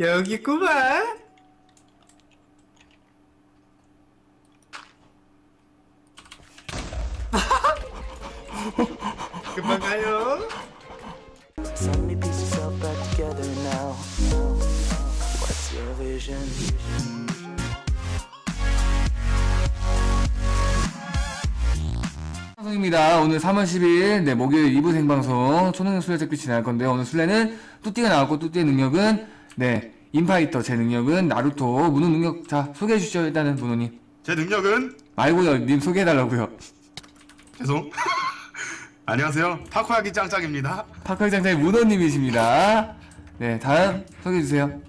여기 있구만. 금방 가요. Suddenly piece yourself back together now. What's your vision? 방송입니다. 오늘 3월 10일 네, 목요일 2부 생방송 초능력 술래잡기 진행할 건데요. 오늘 술래는 뚜띠가 나왔고 뚜띠의 능력은 네 인파이터 제 능력은 나루토 문호 능력 자 소개해 주시죠 일단은 문호님 제 능력은 말고요 님 소개해 달라고요. 죄송. 안녕하세요. 타코야기 짱짱입니다. 파크장장의 문호님이십니다. 네 다음 소개해 주세요.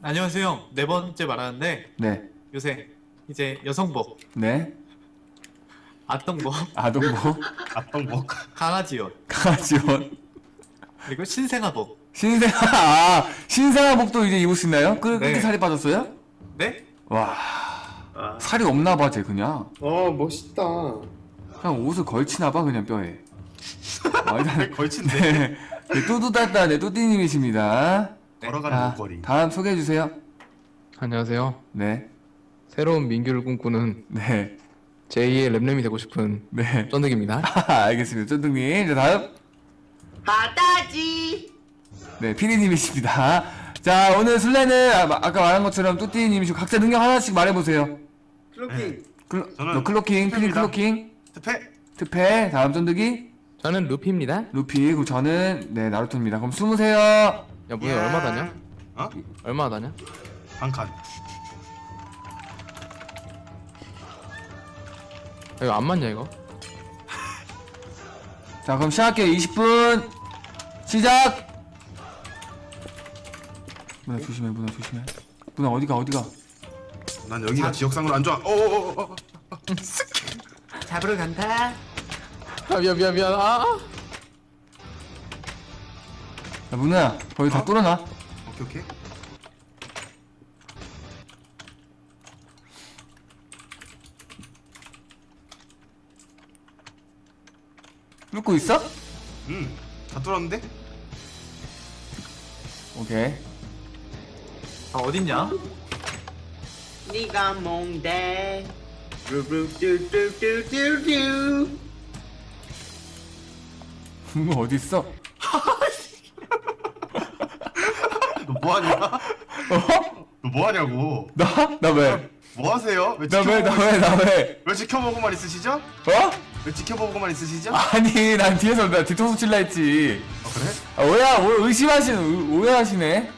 안녕하세요. 네 번째 말하는데 네 요새 이제 여성복, 네. 아동복, 아동복 아똥복. 강아지옷 강아지원 그리고 신생아복. 신생아 아, 신생아복도 이제 입을 수 있나요? 그, 그렇게 네. 살이 빠졌어요? 네? 와 살이 없나 봐, 쟤 그냥. 어 멋있다. 그냥 옷을 걸치나 봐, 그냥 뼈에. 아, 일단, 걸친데. 네. 네, 뚜뚜따따, 네, 뚜띠님이십니다. 걸어가는 자, 목걸이. 다음 소개해주세요. 안녕하세요. 네, 새로운 민규를 꿈꾸는 네, 제2의 램램이 되고 싶은 네. 쫀득입니다. 알겠습니다. 쫀득님. 자, 다음. 하다지! 네, 피디님이십니다. 자, 오늘 술래는, 아, 아까 말한 것처럼 뚜띠님이시고, 각자 능력 하나씩 말해보세요. 클로킹. 클로, 저는 너 클로킹, 피디. 클로킹, 특패. 특패, 다음 쫀득이, 저는 루피입니다. 루피, 그리고 저는, 네, 나루토입니다. 그럼 숨으세요. 야, 뭐야, 야. 얼마 다냐? 어? 얼마 다냐? 한 칸. 야, 이거 안 맞냐, 이거? 자, 그럼 시작할게요. 20분, 시작! 문화 조심해, 문화 조심해. 문화 어디가, 어디가? 난 여기가 지역상으로 안 좋아. 어어어. 잡으러 간다. 아, 미안, 미안, 미안. 아! 야, 문화야, 거기 다 어? 뚫어놔. 오케이 오케이. 뚫고 있어? 음. 다 뚫었는데? 오케이. 아 어딨냐? 네가 뭔데? 루루뚜뚜뚜뚜뚜. 문화 어딨어? 너 뭐 하냐? 어? 너뭐 하냐고? 나? 나 왜? 뭐 하세요? 왜 나 왜, 지켜보고 나 왜, 나 왜? 왜 지켜보고만 있으시죠? 어? 왜 지켜보고만 있으시죠? 아니, 난 뒤에서 나 뒤통수 칠라 했지. 어, 그래? 아, 오해야, 오, 의심하시는, 의- 오해하시네?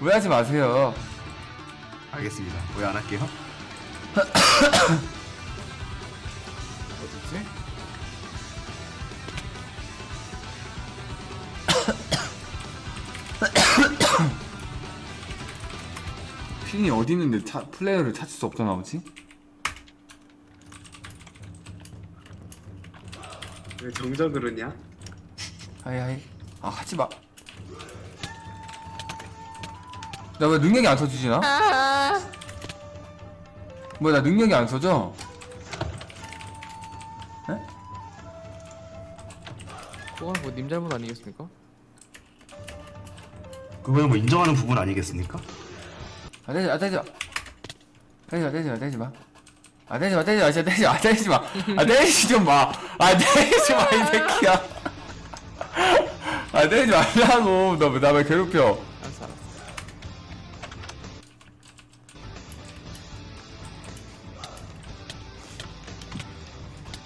오해하지 마세요. 알겠습니다. 오해 안 할게요. 어딨지? 핀이 어디 있는데 차, 플레이어를 찾을 수 없잖아, 뭐지? 왜 정적 그러냐? 하이, 하이. 아, 하지 마. 나 왜 능력이 안 써지지, 나? 뭐야, 나 능력이 안 써져? 그건 뭐 님 잘못 아니겠습니까? 그거는 뭐 인정하는 부분 아니겠습니까? 아, 때리지 마, 때리지 마. 때리지 마, 때리지 마, 때리지 마. 아, 때리지 마, 때리지 마, 진짜 때리지 마, 때리지 마. 아, 때리지 좀 마. 아, 때리지 마, 이 새끼야. 아, 때리지 말라고. 너, 왜- 나왜 괴롭혀.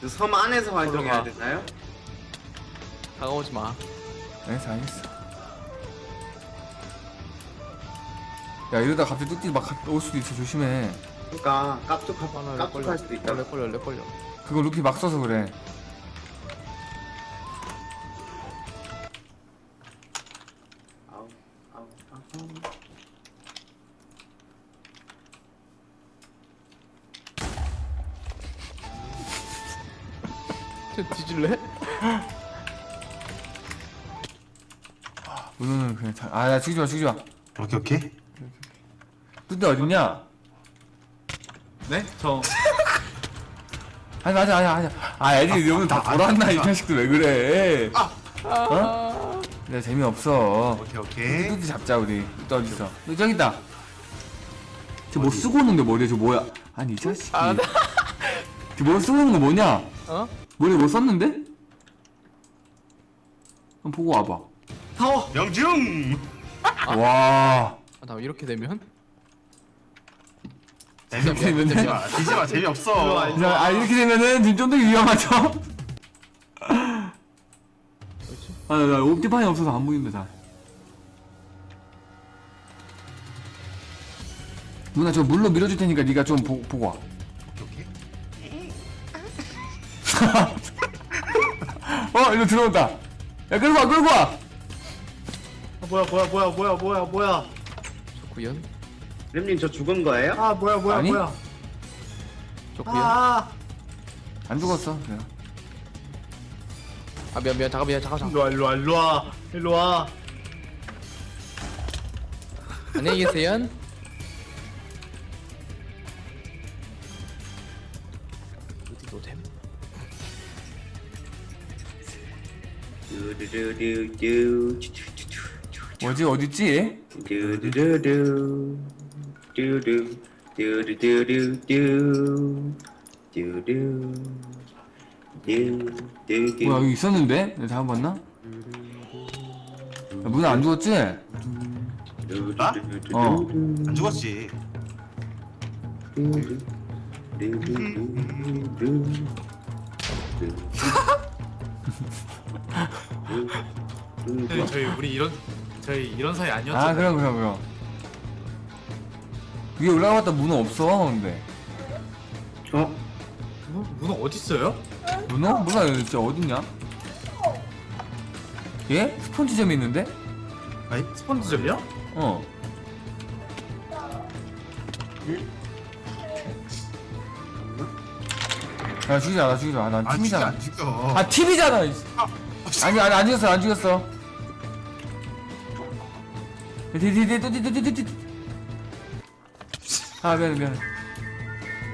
섬 안에서 활동해야. 되나요? 다가오지 마. 알겠어, 알겠어. 야, 이러다 갑자기 뚜띠 막올 수도 있어, 조심해. 그러니까 깝죽 렉 깝죽할 걸려. 수도 있다. 렉 걸려, 렉 걸려. 그거 루피 막 써서 그래. 저 뒤질래? 문호는 그냥 잘, 아, 야, 죽이지 마, 죽이지 마. 오케이 오케이. 뚜띠 어딨냐? 네? 저 아니, 아니, 아니, 아니. 아, 애들이 오늘 다 돌았나, 이 자식들 왜 그래. 어? 네 재미 없어 오케이 오케이. 뚜띠 잡자 우리 또 어딨어 여기 저기 있다 쟤뭐 쓰고 오는데 머리에 저 뭐야 아니 이 자식이 아, 나- 쟤뭐 쓰고 오는 거 뭐냐 어? 머리에 뭐 썼는데? 한번 보고 와봐 타워 명중. 와 아, 나 이렇게 되면? 이렇게 되면은 뒤지 마. 뒤지 마. 재미없어. 아 이렇게 되면은 지금 좀더 위험하죠? 아 나 나 옵티판이 없어서 안 보이는데 다 누나 저 물로 밀어줄 테니까 네가 좀 보, 보고 와 어 일로 들어온다. 야 끌고 와 끌고 와. 아, 뭐야 뭐야 뭐야 뭐야 뭐야 뭐야. 저 구연? 렘님 저 죽은 거예요? 아 뭐야 뭐야 아니? 뭐야. 저 구연? 아, 아 안 죽었어 내가 아 미안 미안 잠깐 미안 잠깐 잠깐. 일로와 일로와 일로와. 일로와 안녕히 계세요 뚜루루루 뭐지 어딨지? 뭐야 여기 있었는데? 내가 다음 봤나? 문 안 죽었지? 아? 어. 안 죽었지. 네, 저희 우리 이런 저희 이런 사이 아니었죠? 아 그럼 그럼 그럼 위에 올라갔다 문어 없어 근데 어? 문어, 문어 어디 있어요? 문어? 문어 진짜 어딨냐? 예? 스폰지점이 있는데? 아이 스펀지점이요? 어 야 죽이지 마 죽이지 마난 안 죽여 팀이잖아 안 죽여. 아 팀이잖아 이- 아 니 아니 안 죽였어 안 죽였어 디디디디디디디디 아 미안해 미안해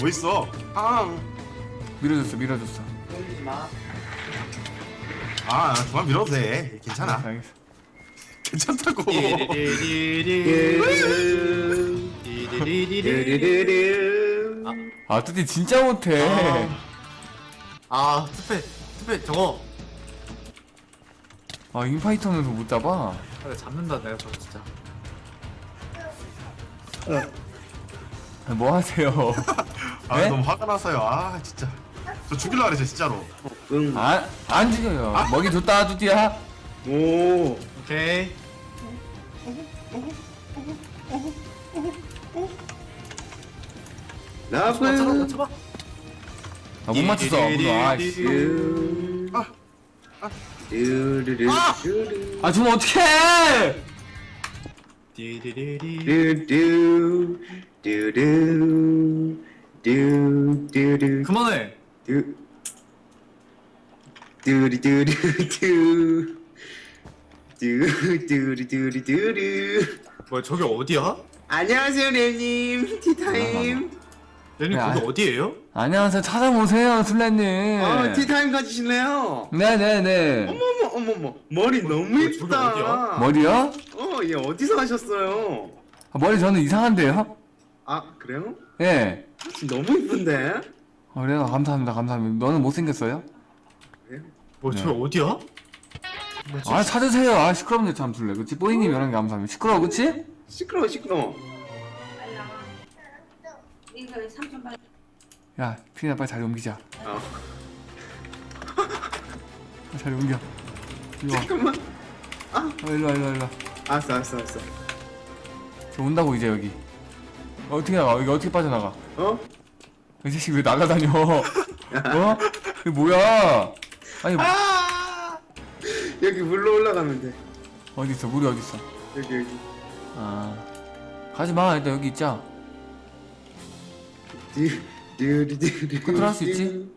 뭐 있어? 아. 밀어줬어 밀어줬어 아 그만 밀어도 돼. 괜찮아. 알겠어 괜찮다고. 아 뚜띠 진짜 못해 아 투페 투페 저거 아 인파이터는 못 잡아 아, 잡는다 내가 저거 진짜 아, 뭐 하세요 아 네? 너무 화가 나서요. 아 진짜. 저 죽일라 그랬어 진짜로. 응. 안, 안 죽여요 먹이 줬다 뚜띠야 오. 오케이 잡아 나쁜. 잡아 아, 못 맞췄어 아이씨 두. 아. 아! 뚜루 아, 주면 어떡해! 그만해. 뭐야 저게 어디야? 안녕하세요 렘님 티타임 아, 아, 아. 얘는 야, 거기 아. 어디에요? 안녕하세요 찾아보세요 술래님 어, 티타임 가지실래요? 네네네 어머머, 어머머. 머리 너무 어, 저기 이쁘다. 머리요? 어, 얘 어디서 하셨어요? 아, 머리 저는 이상한데요? 아, 그래요? 예 너무 이쁜데? 어, 그래요 감사합니다 감사합니다 너는 못생겼어요? 뭐 네. 저기 어디야? 아 찾으세요 아 시끄럽네 참 술래 그치 뽀이님 여러 개 감사합니다 시끄러워 그치? 시끄러워, 시끄러워. 이거 3,800원. 야 피디나 빨리 자리 옮기자 어. 자리 옮겨 일로 와 잠깐만. 어, 일로 와 일로 와 일로 와 알았어, 알았어, 알았어. 저 온다고 이제 여기 어떻게 나가 여기 어떻게 빠져나가 어? 이 자식 왜 날아다녀 어? 이게 뭐야 아니 뭐- 여기 물로 올라가면 돼. 어디 있어 물이 어디 있어 여기, 여기. 아 가지 마 일단 여기 있자 듀, 듀리, 듀리. 컨트롤 할수 있지?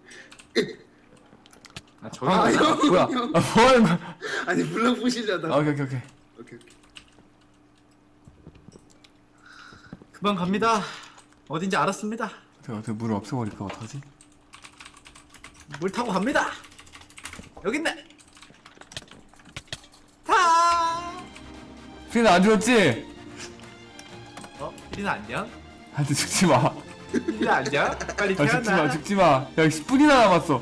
아 저기 아, 어디야? 뭐야 아 뭐하는 거야 아니, 블럭 부시려다. 아, 오케이 오케이 오케이 오케이, 오케이. 그만 갑니다 어딘지 알았습니다 어떻게 어떻게 물을 없애버릴까 어떡하지? 물 타고 갑니다 여기 있네 타 피나 안 죽었지? 어? 피리나 안녕? 한테 죽지 마. 피리나 안녕? 빨리 아, 죽지 마, 태어나 죽지 마. 야, 10분이나 남았어.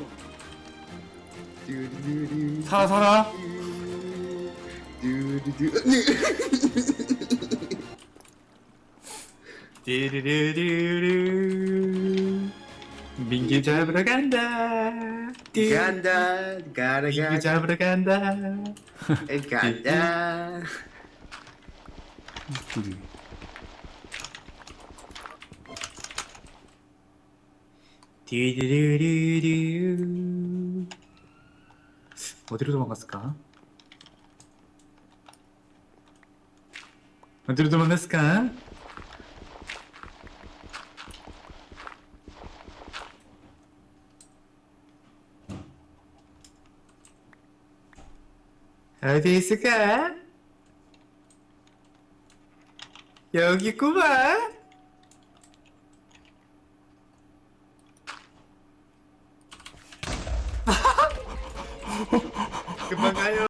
살아, 살아. 띠르르르르 민기 잡으러 간다 띠 간다 가라 가라 잡으러 간다 간다 둘이. 띠르르르르 어디로 도망갔을까? 어디로 도망갔을까? 어디 있을까? 여기 있구만. 금방 가요.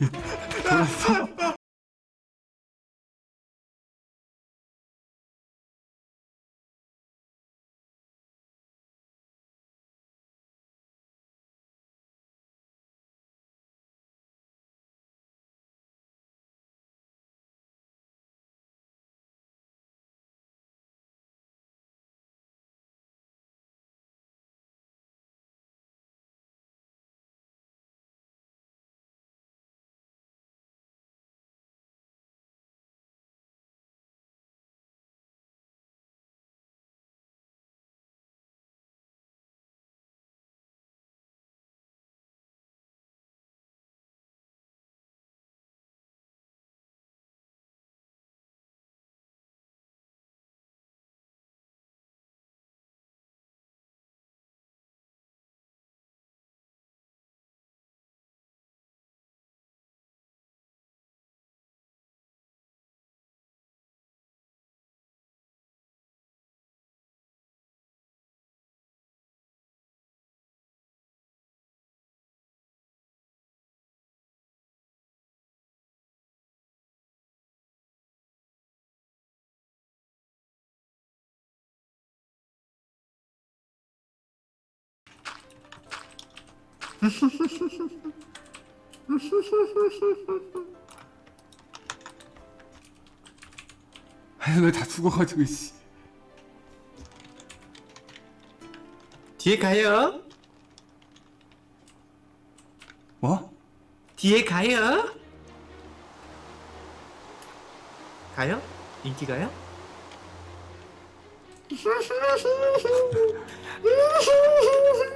嗯不是 왜다 죽어가지고, 씨. 뒤에 가요. 뭐? 뒤에 가요. 가요? 인기 가요?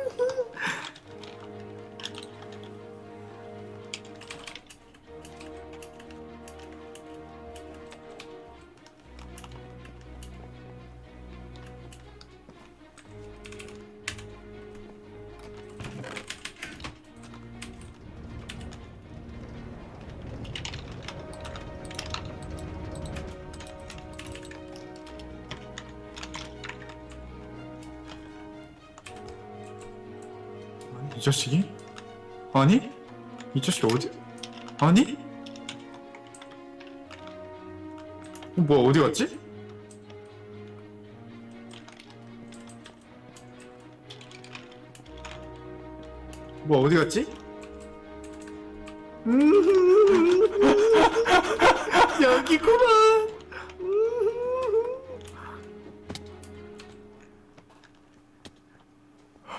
자식이? 아니? 이 자식이 어디? 아니? 어, 뭐야 어디 갔지? 뭐야 어디 갔지? 여기구만.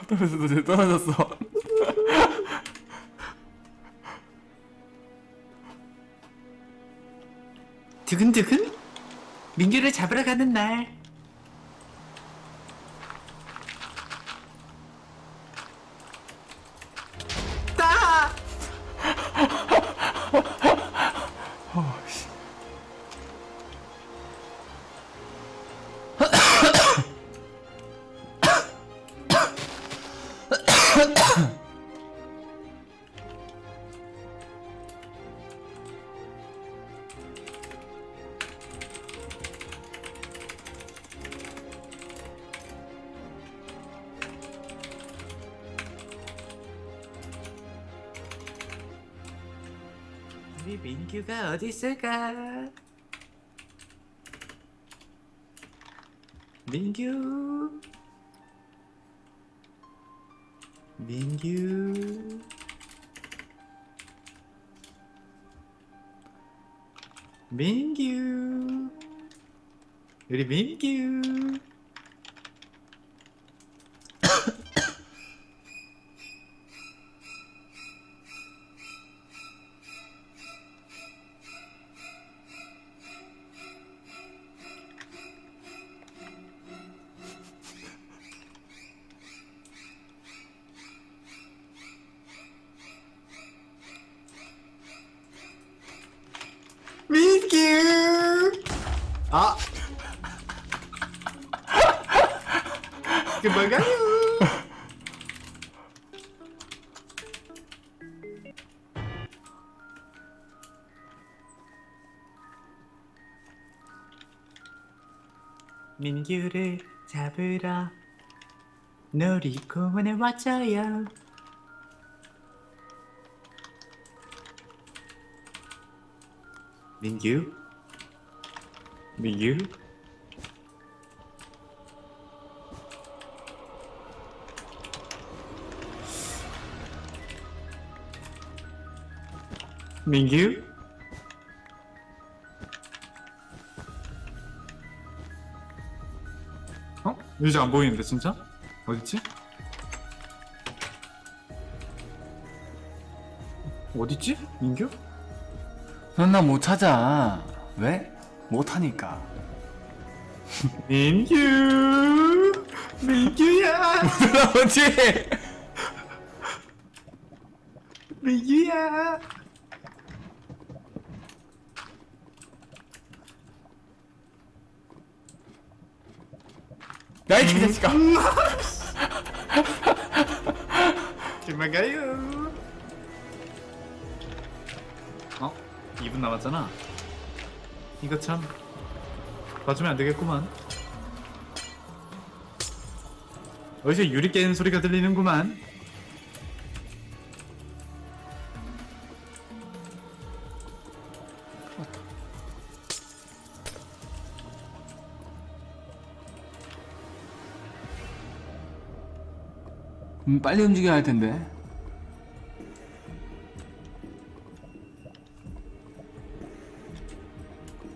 떨어졌어, 쟤 떨어졌어. 민규를 잡으러 가는 날. 민규가 어디 있을까? 민규. 민규. 민규. 우리. 민규. 아. 금방 가요. 민규를 잡으러 놀이공원에 왔어요. 민규? 민규? 민규? 어? 의자 안 보이는데 진짜? 어딨지? 어딨지? 민규? 넌 나 못 찾아. 왜? 못하니까. 민규 민규야 뭐지? 민규야 야이 개자식아. 그만 가요 어? 2분 남았잖아 이거 참 봐주면 안 되겠구만 어디서 유리 깨는 소리가 들리는구만 음, 빨리 움직여야 할 텐데.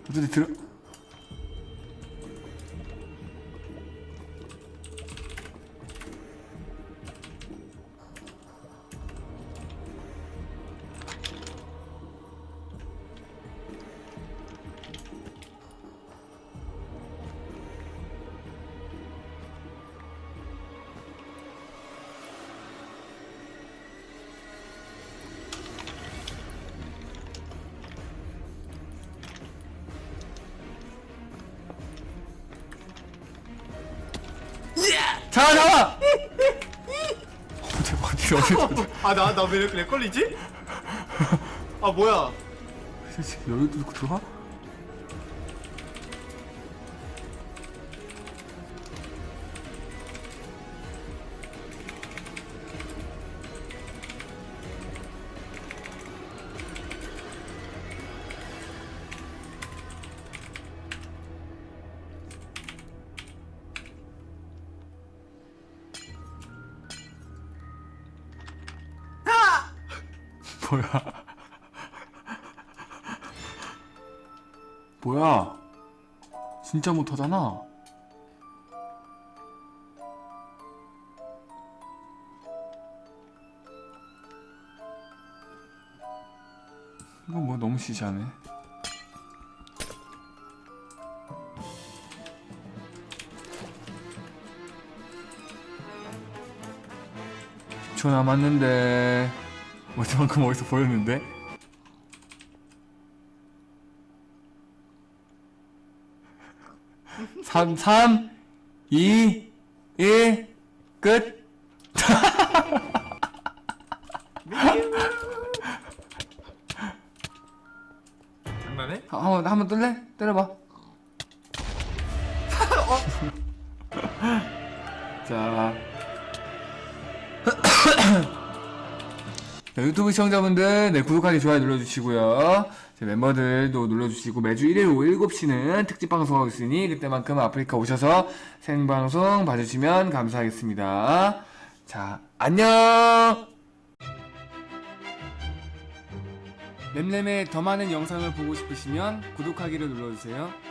어떻게 들어? 어디 아나 나 왜 렉 걸리지? 아 뭐야 여기도 들어가? 진짜 못하잖아. 이거 뭐 너무 시시하네. 초 남았는데 어디만큼 어디서 보였는데? 삼, 삼, 이, 일, 끝. 장난해? 한번 한번 뜰래? 때려봐. 자. 자, 유튜브 시청자분들, 네, 구독하기, 좋아요 눌러주시고요. 제 멤버들도 눌러주시고, 매주 일요일 오후 7시는 특집 방송하고 있으니, 그때만큼 아프리카 오셔서 생방송 봐주시면 감사하겠습니다. 자, 안녕! 램램의 더 많은 영상을 보고 싶으시면 구독하기를 눌러주세요.